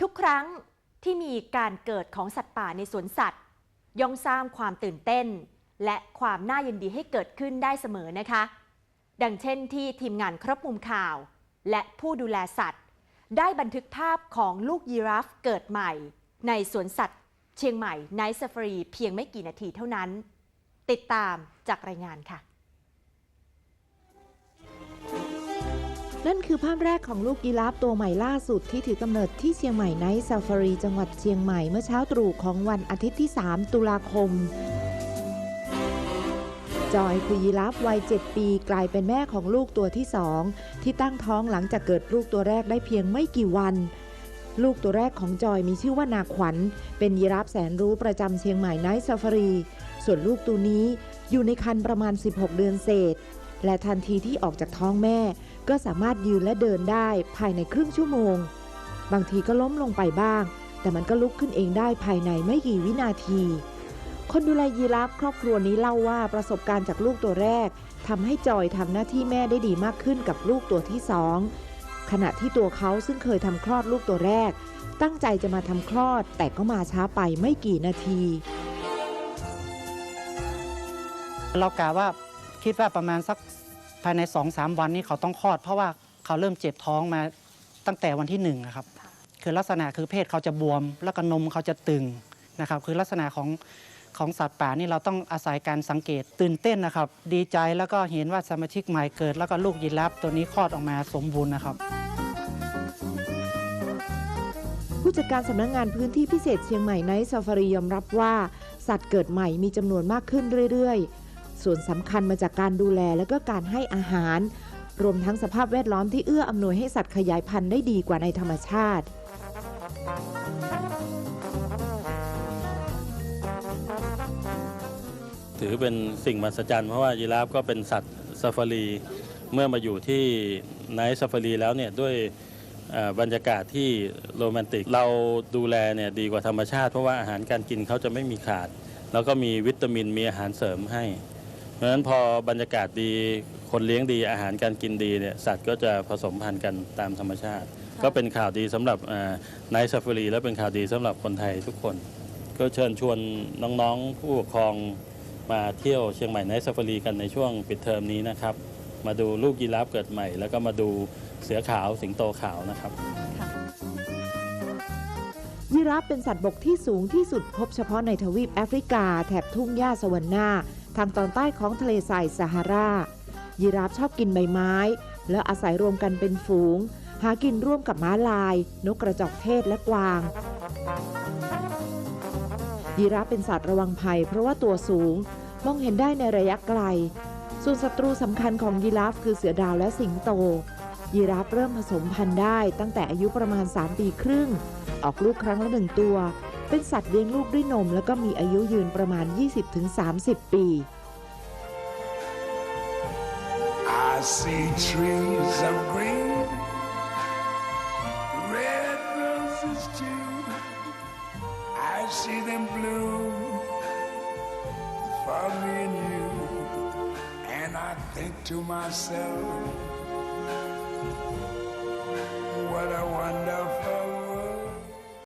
ทุกครั้งที่มีการเกิดของสัตว์ป่าในสวนสัตว์ ย่อมสร้างความตื่นเต้น และความน่ายินดีให้เกิดขึ้นได้เสมอนะคะ ดังเช่นที่ทีมงานครบมุมข่าว และผู้ดูแลสัตว์ ได้บันทึกภาพของลูกยีราฟเกิดใหม่ ในสวนสัตว์ เชียงใหม่ไนท์ซ a ฟ a รีเพียงไม่กี่นาทีเท่านั้น ติดตามจากรายงานค่ะ นั่นคือภาพแรกของลูกยีราฟตัวใหม่ล่าสุดที่ถือกำเนิดที่เชียงใหม่ไนซาฟารีจังหวัดเชียงใหม่เมื่อเช้าตรู่ของวันอาทิตย์ที่ 3 ตุลาคม จอยคือยีราฟวัย 7 ปีกลายเป็นแม่ของลูกตัวที่2ที่ตั้งท้องหลังจากเกิดลูกตัวแรกได้เพียงไม่กี่วัน ลูกตัวแรกของจอยมีชื่อว่านาขวัญ เป็นยีราฟแสนรู้ประจำเชียงใหม่ไนท์ซาฟารี ส่วนลูกตัวนี้อยู่ในครรภ์ประมาณ 16 เดือนเศษ และทันทีที่ออกจากท้องแม่ ก็สามารถยืนและเดินได้ภายในครึ่งชั่วโมง บางทีก็ล้มลงไปบ้าง แต่มันก็ลุกขึ้นเองได้ภายในไม่กี่วินาที คนดูแลยีราฟครอบครัวนี้เล่าว่าประสบการณ์จากลูกตัวแรกทำให้จอยทำหน้าที่แม่ได้ดีมากขึ้นกับลูกตัวที่สองขณะที่ตัวเขาซึ่งเคยทำคลอดลูกตัวแรก ตั้งใจจะมาทำคลอด แต่ก็มาช้าไปไม่กี่นาที เรากะว่า คิดว่าประมาณสักภายใน2อสวันนี้เขาต้องคลอด เพราะว่าเขาเริ่มเจ็บท้องมาตั้งแต่วันที่หนึ่งอะครับ คือลักษณะคือเพศเขาจะบวม แล้วก็นมเขาจะตึงนะครับ คือลักษณะของของสัตว์ป่านี่เราต้องอาศัยการสังเกตตื่นเต้นนะครับ ดีใจแล้วก็เห็นว่าสมาชิกใหม่เกิด แล้วก็ลูกยีราฟตัวนี้คลอดออกมาสมบูรณ์นะครับ ผู้จัดการสำนักงงานพื้นที่พิเศษเชียงใหม่ไนท์ซาฟารียอมรับว่า สัตว์เกิดใหม่มีจำนวนมากขึ้นเรื่อยๆ ส่วนสำคัญมาจากการดูแลและก็การให้อาหาร รวมทั้งสภาพแวดล้อมที่เอื้ออำนวยให้สัตว์ขยายพันธุ์ได้ดีกว่าในธรรมชาติ ถือเป็นสิ่งมหัศจรรย์เพราะว่ายีราฟก็เป็นสัตว์ซาฟารี เมื่อมาอยู่ที่ไนท์ซาฟารีแล้วเนี่ยด้วยบรรยากาศที่โรแมนติก เราดูแลเนี่ยดีกว่าธรรมชาติ เพราะว่าอาหารการกินเขาจะไม่มีขาด แล้วก็มีวิตามินมีอาหารเสริมให้ เพราะฉะนั้นพอบรรยากาศดีคนเลี้ยงดีอาหารการกินดีเนี่ยสัตว์ก็จะผสมพันธุ์กันตามธรรมชาติ ก็เป็นข่าวดีสำหรับไนท์ซาฟารีและเป็นข่าวดีสำหรับคนไทยทุกคน ก็เชิญชวนน้องๆ ผู้ปกครองมาเที่ยวเชียงใหม่ไนท์ซาฟารีกันในช่วงปิดเทอมนี้นะครับ มาดูลูกยีราฟเกิดใหม่ แล้วก็มาดูเสือขาวสิงโตขาวนะครับยีราฟเป็นสัตว์บกที่สูงที่สุดพบเฉพาะในทวีปแอฟริกา แถบทุ่งหญ้าสวรรณา ทางตอนใต้ของทะเลทรายซาฮารา ยีราฟชอบกินใบไม้ และอาศัยรวมกันเป็นฝูง หากินร่วมกับม้าลาย นกกระจอกเทศและกวาง ยีราฟเป็นสัตว์ระวังภัย เพราะว่าตัวสูงมองเห็นได้ในระยะไกล ส่วนศัตรูสำคัญของยีราฟคือเสือดาวและสิงโต ยีราฟเริ่มผสมพันธุ์ได้ตั้งแต่อายุประมาณ 3 ปีครึ่ง ออกลูกครั้งละหนึ่งตัว เป็นสัตว์เลี้ยงลูกด้วยนม แล้วก็มีอายุยืนประมาณ 20-30 ปี I see trees of green, red roses too. I see them bloom for me and you. And I think to myself, what a wonderful